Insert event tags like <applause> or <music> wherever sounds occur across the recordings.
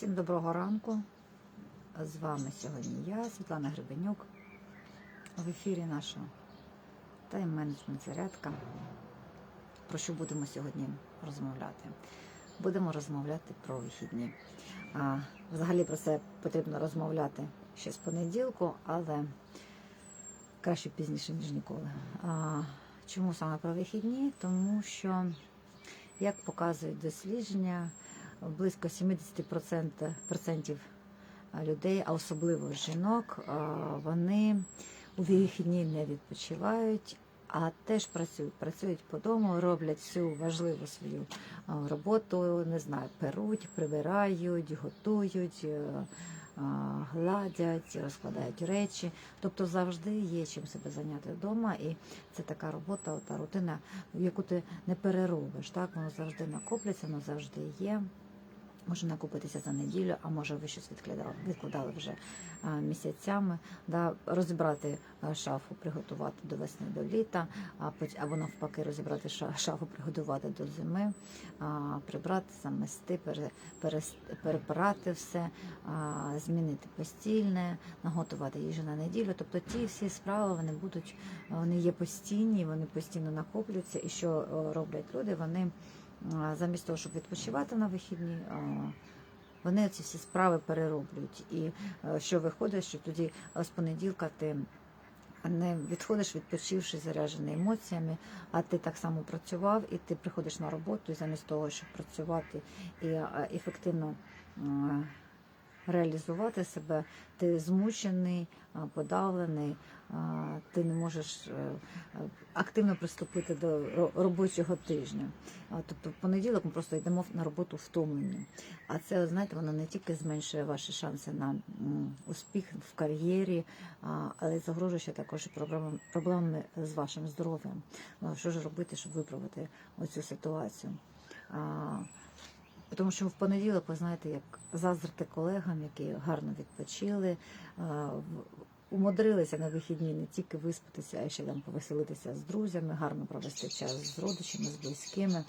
Всім доброго ранку. З вами сьогодні я, Світлана Гребенюк, в ефірі нашого тайм-менеджмент зарядка. Про що будемо сьогодні розмовляти? Будемо розмовляти про вихідні. А, взагалі про це потрібно розмовляти ще з понеділку, але краще пізніше, ніж ніколи. А, чому саме про вихідні? Тому що, як показують дослідження, близько 70% процентів людей, а особливо жінок, вони у вихідні не відпочивають, а теж працюють. Працюють по дому, роблять всю важливу свою роботу, не знаю, перуть, прибирають, готують. е, Гладять, розкладають речі, тобто завжди є чим себе зайняти вдома, і це така робота, та рутина, яку ти не переробиш. Так воно завжди накопляться, воно завжди є. Може накопитися за неділю, а може ви щось відкладали, відкладали вже а, місяцями, да, розібрати а, шафу, приготувати до весни до літа, або навпаки розібрати шафу, приготувати до зими, прибрати, замести, перепирати все, змінити постільне, наготувати їжу на неділю. Тобто ті всі справи вони будуть, вони є постійні, вони постійно накоплюються. І що е, роблять люди? Вони замість того, щоб відпочивати на вихідні, вони ці всі справи перероблюють. І е, що виходить, що тоді з понеділка ти не відходиш, відпочивши, заряджений емоціями, а ти так само працював, і ти приходиш на роботу, і замість того, щоб працювати і ефективно реалізувати себе, ти змучений, подавлений, ти не можеш е, активно приступити до робочого тижня. Тобто в понеділок ми просто йдемо на роботу втомлені. А це, знаєте, воно не тільки зменшує ваші шанси на успіх в кар'єрі, але й загрожує ще також проблемами, з вашим здоров'ям. Що ж робити, щоб виправити оцю ситуацію? Тому що в понеділок, ви знаєте, як заздрити колегам, які гарно відпочили, умудрилися на вихідні не тільки виспатися, а ще там повеселитися з друзями, гарно провести час з родичами, з близькими.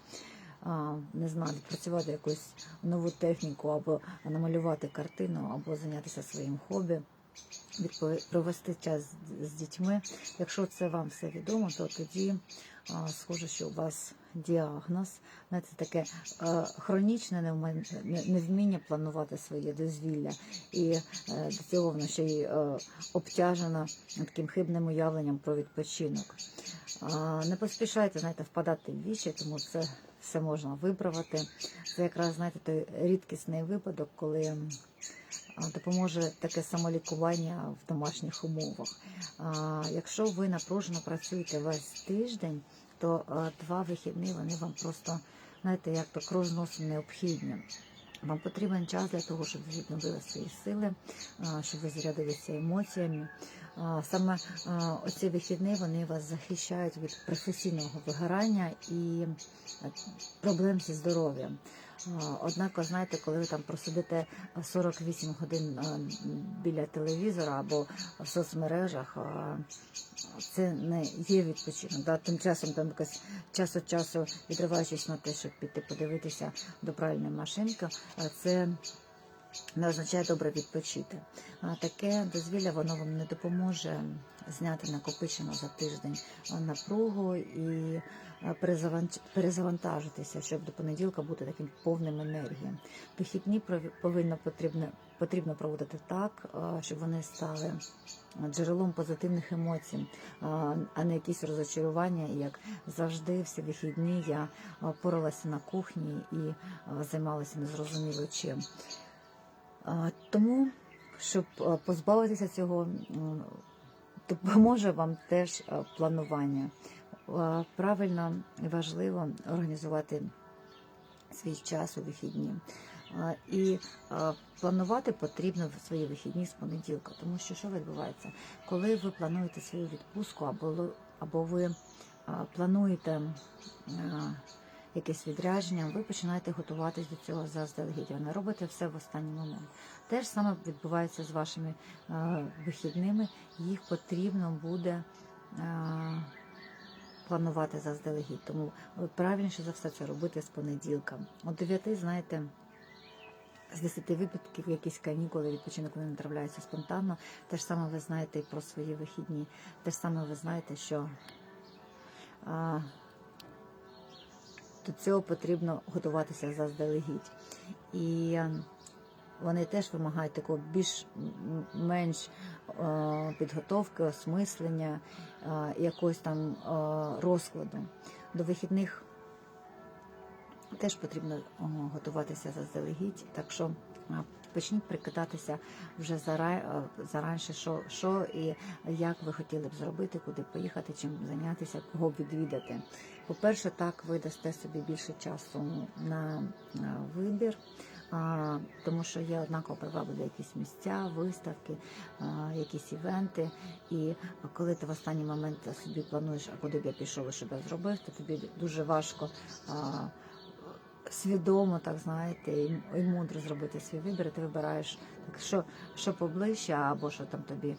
Не знаю, працювати якусь нову техніку, або намалювати картину, або зайнятися своїм хобі, провести час з- дітьми. Якщо це вам все відомо, то тоді схоже, що у вас діагноз, знаєте, таке е, хронічне невміння планувати своє дозвілля, і е, до цього воно ще й е, обтяжено таким хибним уявленням про відпочинок. Не поспішайте, знаєте, впадати в вічі, тому це все можна виправити. Це якраз знаєте той рідкісний випадок, коли допоможе таке самолікування в домашніх умовах. Якщо ви напружено працюєте весь тиждень, то два вихідні вони вам просто знаєте, як то кров необхідні. Вам потрібен час для того, щоб ви відновили свої сили, щоб ви зарядилися емоціями. Саме оці вихідні вони вас захищають від професійного вигорання і е, проблем зі здоров'ям. Однак, знаєте, коли ви там просидите 48 годин біля телевізора або в соцмережах, це не є відпочинок. Да? Тим часом там якось час від часу відриваючись на те, щоб піти подивитися до пральної машинки, це не означає добре відпочити. А таке дозвілля воно вам не допоможе зняти накопичену за тиждень напругу і е, перезавантажитися, щоб до понеділка бути таким повним енергії. Вихідні повинно потрібно, потрібно проводити так, е, щоб вони стали джерелом позитивних емоцій, а а не якісь розочарування. Як завжди, всі вихідні я е, поралася на кухні і е, займалася незрозуміло чим. Тому, щоб е, позбавитися цього, допоможе вам теж е, планування. Е, Правильно і важливо організувати свій час у вихідні. Е, І е, планувати потрібно в свої вихідні з понеділка, тому що що відбувається, коли ви плануєте свою відпустку, або або ви плануєте якесь відрядження, ви починаєте готуватись до цього заздалегідь. Не робите все в останній момент. Те ж саме відбувається з вашими вихідними. Їх потрібно буде планувати заздалегідь. Тому правильніше за все це робити з понеділка. О 9, знаєте, з 10 випадків якісь канікули, відпочинок вони не трапляються спонтанно. Те ж саме ви знаєте і про свої вихідні. Те ж саме ви знаєте, що а, до цього потрібно готуватися заздалегідь. І вони теж вимагають такого більш м, менш е, підготовки, осмислення, е, якогось там е, розкладу. До вихідних теж потрібно готуватися заздалегідь, так що почніть прикидатися вже зара- е, заранше, що, що і як ви хотіли б зробити, куди поїхати, чим зайнятися, кого відвідати. По-перше, так ви дасте собі більше часу на вибір. Тому що є однаково привабливі якісь місця, виставки, якісь івенти. І коли ти в останній момент собі плануєш, а куди б я пішов, і що б я зробив, то тобі дуже важко свідомо, так знаєте, і, мудро зробити свій вибір. І ти вибираєш так, що, що поближче, або що там тобі,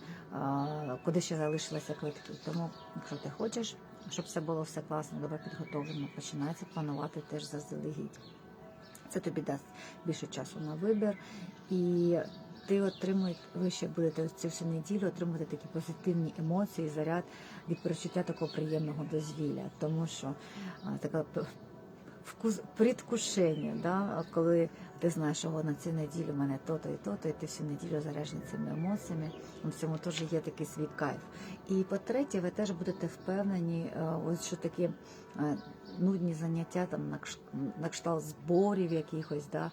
куди ще залишилися квитки. Тому, якщо ти хочеш, щоб все було все класно, добре підготовлено, починається планувати теж заздалегідь. Це тобі дасть більше часу на вибір, і ти отримуєш, ви ще будете цю всю неділю отримувати такі позитивні емоції, заряд від перечуття такого приємного дозвілля, тому що така вкус предвкушення, да? коли ти знаєш, що на цю неділю в мене то-то і то-то, і ти всю неділю заряджений цими емоціями. В цьому теж є такий свій кайф. І по-третє, ви теж будете впевнені, е, ось що такі е, нудні заняття там на кшталт зборів якихось, да,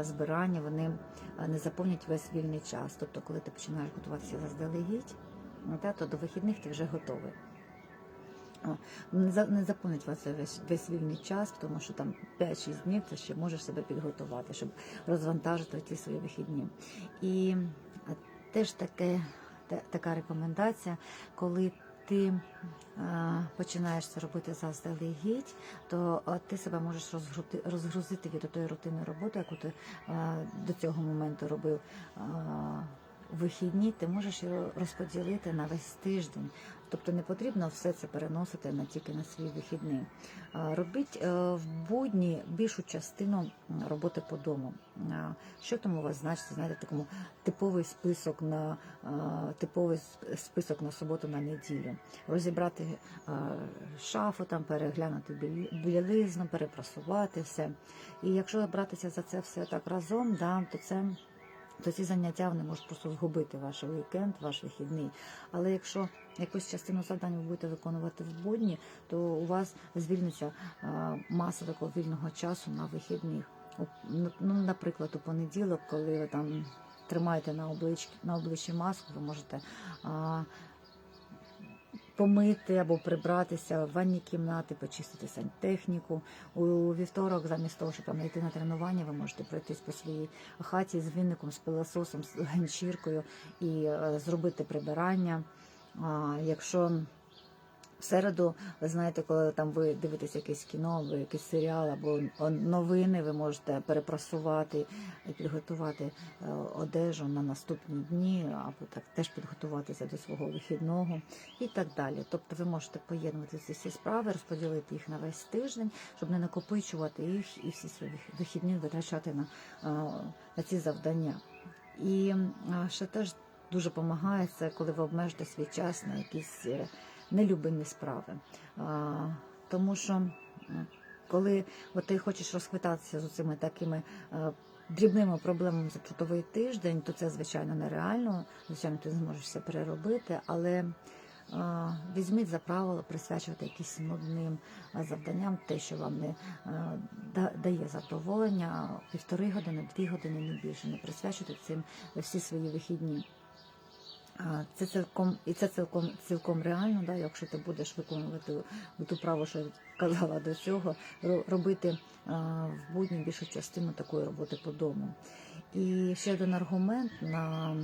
збирання, вони е, не заповнять весь вільний час. Тобто, коли ти починаєш готуватися заздалегідь, то до вихідних ти вже готовий. Не за- не заповнить вас весь, весь вільний час, тому що там 5-6 днів ти ще можеш себе підготувати, щоб розвантажити ті свої вихідні. І теж таке, та- така рекомендація, коли ти е, починаєш це робити заздалегідь, то е, ти себе можеш розгрути, розгрузити від тої рутинної роботи, яку ти е, до цього моменту робив. е, Вихідні ти можеш його розподілити на весь тиждень, тобто не потрібно все це переносити на тільки на свій вихідний. Робіть е, в будні більшу частину роботи по дому. Що там у вас значить? Знаєте, такому типовий список на типовий список на суботу на неділю. Розібрати шафу, там переглянути білі- білизну, перепрасувати все. І якщо братися за це все так разом, да, то це то ці заняття вони можуть просто згубити ваш вікенд, ваш вихідний. Але якщо якусь частину завдань ви будете виконувати в будні, то у вас звільниться маса такого вільного часу на вихідних. Ну, наприклад, у понеділок, коли ви там тримаєте на обличчі, на обличчі маску, ви можете помити або прибратися в ванні кімнати, почистити сантехніку. У вівторок, замість того, щоб там йти на тренування, ви можете пройтись по своїй хаті з вінником, з пилососом, з ганчіркою і е, зробити прибирання. Якщо в середу, ви знаєте, коли там ви дивитесь якесь кіно, або якийсь серіал, або новини, ви можете перепрасувати і підготувати е, одежу на наступні дні, або так теж підготуватися до свого вихідного і так далі. Тобто ви можете поєднувати ці всі справи, розподілити їх на весь тиждень, щоб не накопичувати їх і всі свої вихідні витрачати на, е, на ці завдання. І е, ще теж дуже допомагає це, коли ви обмежите свій час на якісь нелюбимі справи. Тому що коли от ти хочеш розхвитатися з цими такими е, дрібними проблемами за трудовий тиждень, то це звичайно нереально. Звичайно, ти не зможеш все переробити, але візьміть за правило присвячувати якісь нудним завданням, те, що вам не дає задоволення, півтори години, дві години, не більше. Не присвячуйте цим всі свої вихідні. Це цілком і це цілком цілком реально, да, якщо ти будеш виконувати ту праву, що я казала до цього, робити в будні більшу частину такої роботи по дому. І ще один аргумент на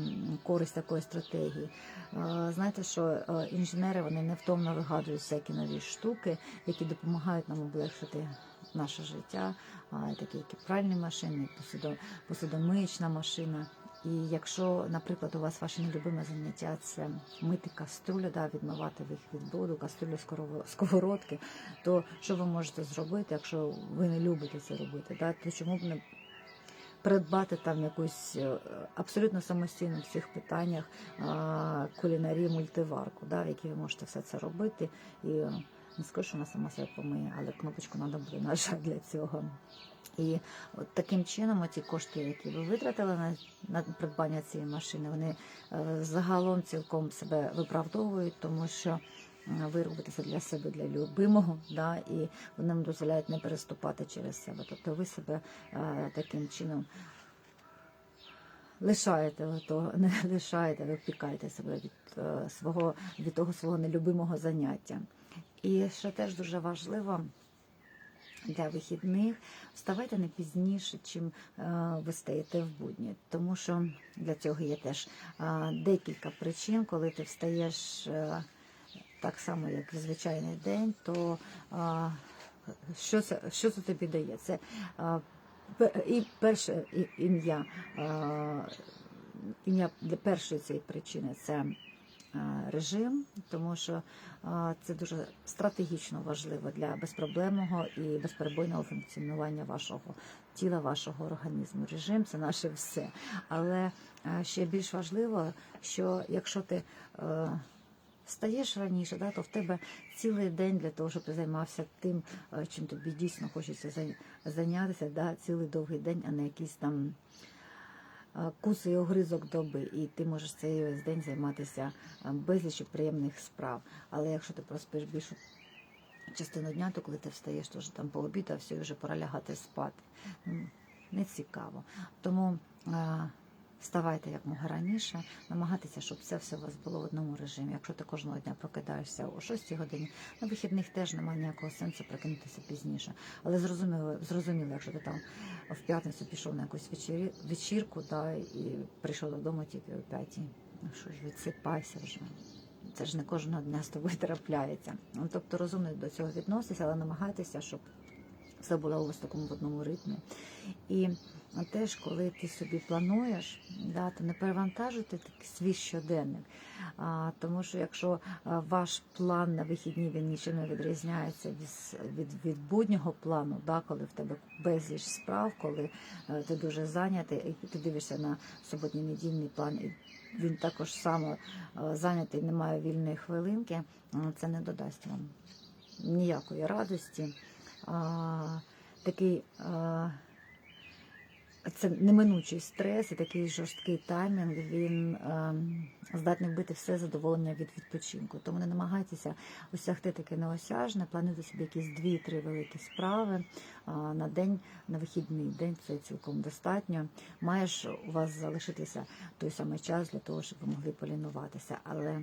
користь такої стратегії. Знаєте, що інженери вони невтомно вигадують всякі нові штуки, які допомагають нам облегшити наше життя, такі як і пральні машини, посудо- посудомиючна машина. І якщо, наприклад, у вас ваше нелюбиме заняття це мити каструлю, да, відмивати їх від бруду, каструлю сковородки, то що ви можете зробити, якщо ви не любите це робити? Да, то чому б не придбати там якусь е, абсолютно самостійно в цих питаннях кулінарії мультиварку, да, в якій ви можете все це робити. І не скажу, що вона сама себе помиє, але кнопочку треба буде нажати для цього. І от таким чином ті кошти, які ви витратили на, на придбання цієї машини, вони е, загалом цілком себе виправдовують, тому що е, ви робите це для себе, для любимого, да, і вони вам дозволяють не переступати через себе. Тобто ви себе е, таким чином лишаєте того, не <laughs> лишаєте, ви впікаєте себе від е, свого від того свого нелюбимого заняття. І що теж дуже важливо для вихідних, вставайте не пізніше, чим е, ви стаєте в будні, тому що для цього є теж е, декілька причин, коли ти встаєш е, так само, як в звичайний день, то що це, що це тобі дає? Це і перше ім'я, ім'я першої цієї причини це режим, тому що е, це дуже стратегічно важливо для безпроблемного і безперебойного функціонування вашого тіла, вашого організму. Режим це наше все. Але е, ще більш важливо, що якщо ти е, Встаєш раніше, да, то в тебе цілий день для того, щоб ти займався тим, е, чим тобі дійсно хочеться зайнятися, да, цілий довгий день, а не якийсь там е, куси і огризок доби, і ти можеш цей весь день займатися безліч приємних справ. Але якщо ти проспиш більшу частину дня, то коли ти встаєш, то вже там по обіду, а все вже пора лягати спати. Не цікаво. Тому е, вставайте якмога раніше, намагайтеся, щоб це все у вас було в одному режимі. Якщо ти кожного дня прокидаєшся о 6 годині, на вихідних теж немає ніякого сенсу прокинутися пізніше. Але зрозуміло, зрозуміло, якщо ти там в п'ятницю пішов на якусь вечері, вечірку, да, і прийшов додому тільки о п'ятій. Ну що ж, відсипайся вже. Це ж не кожного дня з тобою трапляється. Ну, Тобто розумно до цього відноситися, але намагайтеся, щоб все було в такому в одному ритмі. І теж, коли ти собі плануєш, да, то не перевантажуйте свій щоденник. А, тому що якщо ваш план на вихідні він нічим не відрізняється від, від, від буднього плану, да, коли в тебе безліч справ, коли е, ти дуже зайнятий, і ти дивишся на суботній недільний план, і він також само е, зайнятий, немає вільної хвилинки, це не додасть вам ніякої радості. Такий це неминучий стрес і такий жорсткий таймінг. Він здатний вбити все задоволення від відпочинку. Тому не намагайтеся осягти таке неосяжне, плануйте собі якісь дві-три великі справи на день, на вихідний день. Це цілком достатньо. Маєш у вас залишитися той самий час для того, щоб ви могли полінуватися, але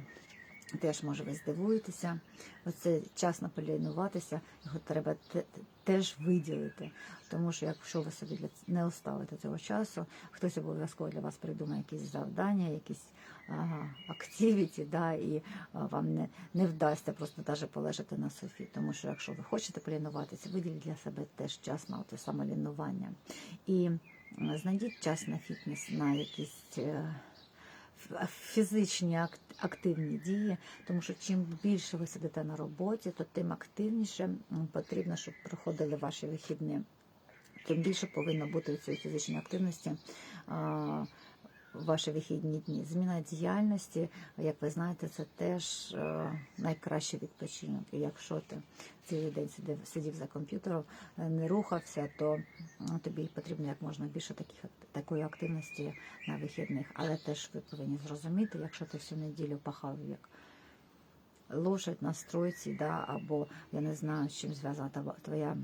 Теж може ви здивуєтеся, оце час на полінуватися, його треба те- теж виділити. Тому що якщо ви собі для не оставите цього часу, хтось обов'язково для вас придумає якісь завдання, якісь активіті, да, і а, вам не, не вдасться просто навіть полежати на софі. Тому що якщо ви хочете полінуватися, виділіть для себе теж час на те саме лінування. І знайдіть час на фітнес, на якісь. Фізичні ак- активні дії, тому що чим більше ви сидите на роботі, то тим активніше потрібно, щоб проходили ваші вихідні. Тим більше повинно бути цієї фізичної активності в ваші вихідні дні. Зміна діяльності, як ви знаєте, це теж е, найкращий відпочинок. І якщо ти цілий день сидів, сидів за комп'ютером, е, не рухався, то тобі потрібно як можна більше таких такої активності на вихідних. Але теж ви повинні зрозуміти, якщо ти всю неділю пахав як лошадь на стройці, да, або я не знаю, з чим зв'язана твоя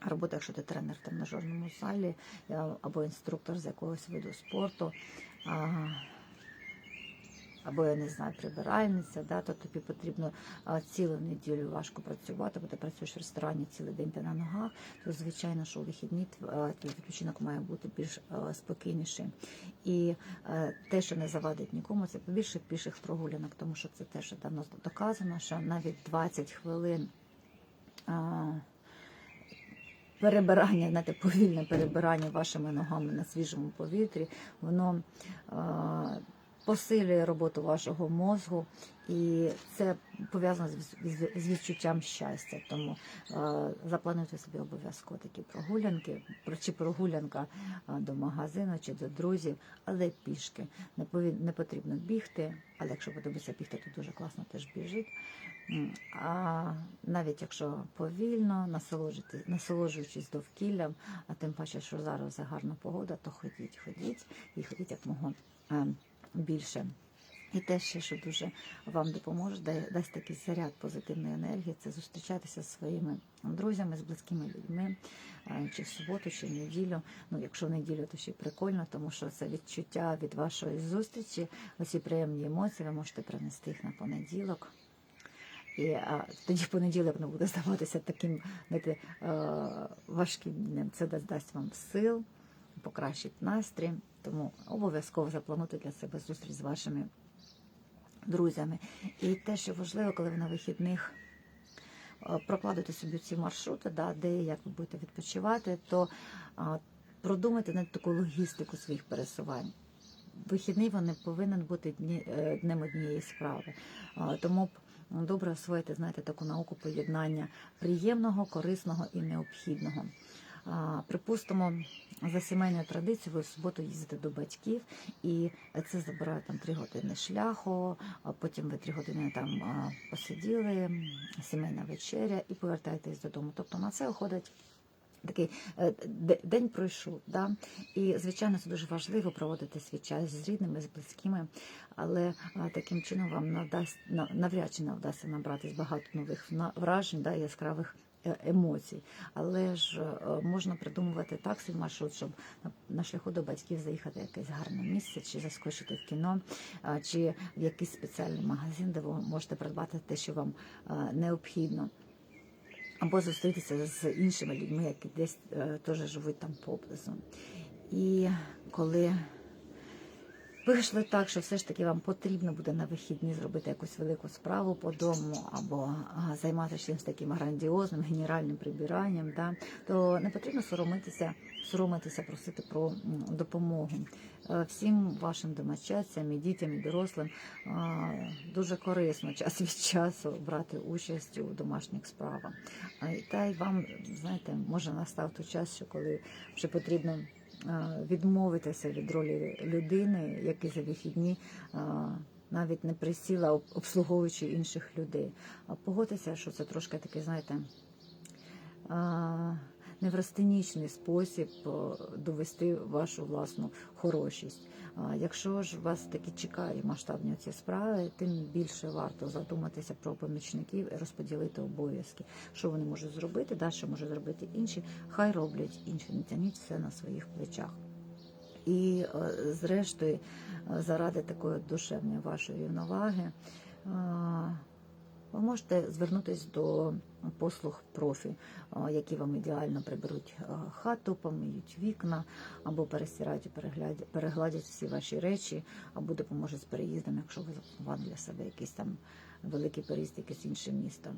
робота, якщо ти тренер в тренажерному залі е, або інструктор з якогось виду спорту. Або я не знаю, прибиральниця, да, то тобі потрібно цілу неділю важко працювати, бо ти працюєш в ресторані цілий день ти на ногах, то звичайно, що у вихідні тв- твій відпочинок має бути більш а, спокійніший. І е, те, що не завадить нікому, це побільше піших прогулянок, тому що це теж давно доказано, що навіть 20 хвилин. Перебирання, знаєте, повільне перебирання вашими ногами на свіжому повітрі, воно е, посилює роботу вашого мозку, і це пов'язано з, відчуттям щастя. Тому е, заплануйте собі обов'язково такі прогулянки, про- чи прогулянка е, до магазину, чи до друзів, але пішки. Не, потрібно бігти, але якщо подобається бігти, то дуже класно теж біжить. А навіть якщо повільно, насолоджуючись довкіллям, а тим паче, що зараз гарна погода, то ходіть, ходіть і ходіть як мого е, більше. І те, ще, що дуже вам допоможе, да- дасть такий заряд позитивної енергії, це зустрічатися зі своїми друзями, з близькими людьми, е, чи в суботу, чи в неділю. Ну, якщо в неділю, то ще прикольно, тому що це відчуття від вашої зустрічі, оці приємні емоції, ви можете принести їх на понеділок. І а, тоді понеділок не буде здаватися таким знаєте, е, важким днем. Це дасть вам сил, покращить настрій. Тому обов'язково заплануйте для себе зустріч з вашими друзями. І те, що важливо, коли ви на вихідних е, прокладете собі ці маршрути, да, де як ви будете відпочивати, то а, продумайте навіть таку логістику своїх пересувань. Вихідний не повинен бути дні, е, днем однієї справи. А, Тому б добре освоїти, знаєте, таку науку поєднання приємного, корисного і необхідного. Припустимо, за сімейною традицією ви в суботу їздите до батьків, і це забирає там три години шляху, а потім ви три години там посиділи, сімейна вечеря і повертаєтесь додому. Тобто на це уходить. Такий е, день пройшов, да? і звичайно це дуже важливо проводити свій час з рідними, з близькими, але таким чином вам надасть на- навряд чи не вдасться набратись багато нових вражень, да, яскравих емоцій. Але ж е, можна придумувати так свій маршрут, щоб на- шляху до батьків заїхати в якесь гарне місце, чи заскочити в кіно, чи в якийсь спеціальний магазин, де ви можете придбати те, що вам е, необхідно або зустрітися з іншими людьми, які десь е, теж живуть там поблизу. І коли вийшло так, що все ж таки вам потрібно буде на вихідні зробити якусь велику справу по дому, або займатися чимось таким грандіозним, генеральним прибиранням, да, то не потрібно соромитися, соромитися, просити про допомогу. Е, Всім вашим домочадцям, і дітям, і дорослим дуже корисно час від часу брати участь у домашніх справах. Та й вам, знаєте, може настав той час, що коли вже потрібно відмовитися від ролі людини, які за вихідні навіть не присіла, обслуговуючи інших людей. Погодьтеся, що це трошки таке, знаєте, а, неврастенічний спосіб довести вашу власну хорошість. Якщо ж вас таки чекає масштабні ці справи, тим більше варто задуматися про помічників і розподілити обов'язки, що вони можуть зробити, да, що можуть зробити інші. Хай роблять інші, не тяніть все на своїх плечах. І е, зрештою, е, заради такої душевної вашої рівноваги, е, ви можете звернутися до послуг профі, е, які вам ідеально приберуть е, хату, помиють вікна, або перестирають і перегладять всі ваші речі, або допоможуть з переїздом, якщо ви запланували для себе якийсь там великий переїзд, якесь інше місто.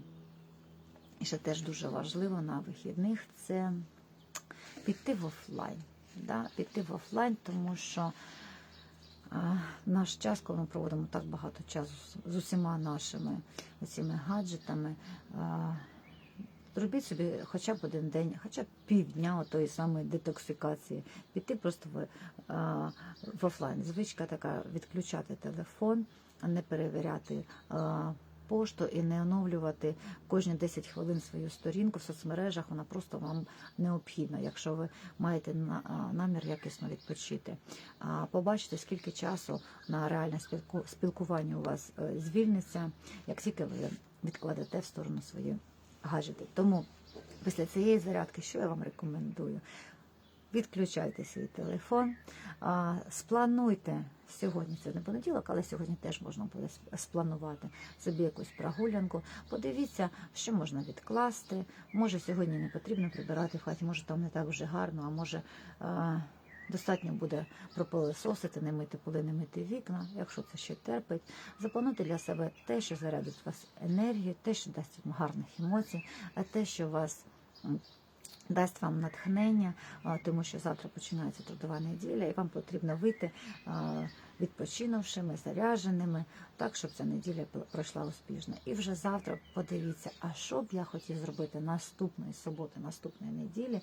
І ще теж дуже важливо на вихідних це піти в офлайн. Да? Піти в офлайн, тому що наш час, коли ми проводимо так багато часу з- усіма нашими цими гаджетами, зробіть собі хоча б один день, хоча б півдня тої самої детоксикації, піти просто в, в офлайн. Звичка така відключати телефон, не перевіряти. Пошту і не оновлювати кожні 10 хвилин свою сторінку в соцмережах, вона просто вам необхідна, якщо ви маєте на- намір якісно відпочити. А побачите, скільки часу на реальне спілку- спілкування у вас е, звільниться, як тільки ви відкладете в сторону свої гаджети. Тому після цієї зарядки, що я вам рекомендую? Відключайте свій телефон, сплануйте сьогодні. Це не понеділок, але сьогодні теж можна буде спланувати собі якусь прогулянку. Подивіться, що можна відкласти. Може, сьогодні не потрібно прибирати в хаті, може там не так вже гарно, а може. Достатньо буде пропилисосити, не мити поли, не мити вікна, якщо це ще терпить. Заплануйте для себе те, що зарядить вас енергію, те, що дасть вам гарних емоцій, а те, що вас дасть вам натхнення, тому що завтра починається трудова неділя, і вам потрібно вийти відпочинувшими, заряженими, так, щоб ця неділя пр- пройшла успішно. І вже завтра подивіться, а що б я хотів зробити наступної суботи, наступної неділі,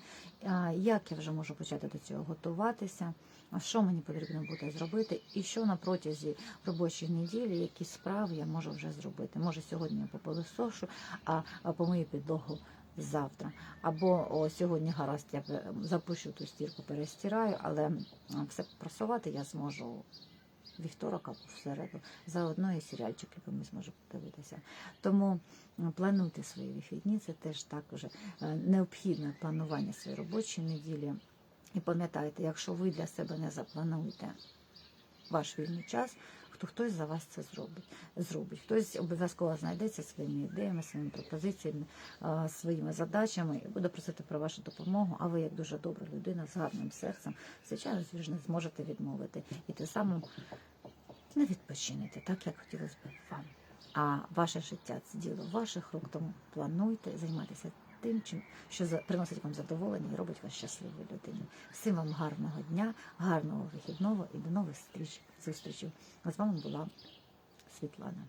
як я вже можу почати до цього готуватися, що мені потрібно буде зробити, і що на протязі робочої неділі, які справи я можу вже зробити. Може, сьогодні я попилисошу, а, а помию підлогу завтра. Або о, сьогодні гаразд, я запущу ту стірку, перестираю, але все просувати я зможу вівторок або в. Заодно і серіальчик якимось зможу подивитися. Тому плануйте свої вихідні, це теж також е, необхідне планування своєї робочої неділі. І пам'ятайте, якщо ви для себе не заплануєте ваш вільний час, хто хтось за вас це зробить. зробить. Хтось обов'язково знайдеться своїми ідеями, своїми пропозиціями, своїми задачами і буде просити про вашу допомогу. А ви, як дуже добра людина з гарним серцем, звичайно, ви ж не зможете відмовити. І тим самим не відпочинете, так як хотілося б вам. А ваше життя це діло ваших рук, тому плануйте займатися тим, чим що приносить вам задоволення і робить вас щасливою людиною. Всім вам гарного дня, гарного вихідного і до нових зустрічей. А з вами була Світлана.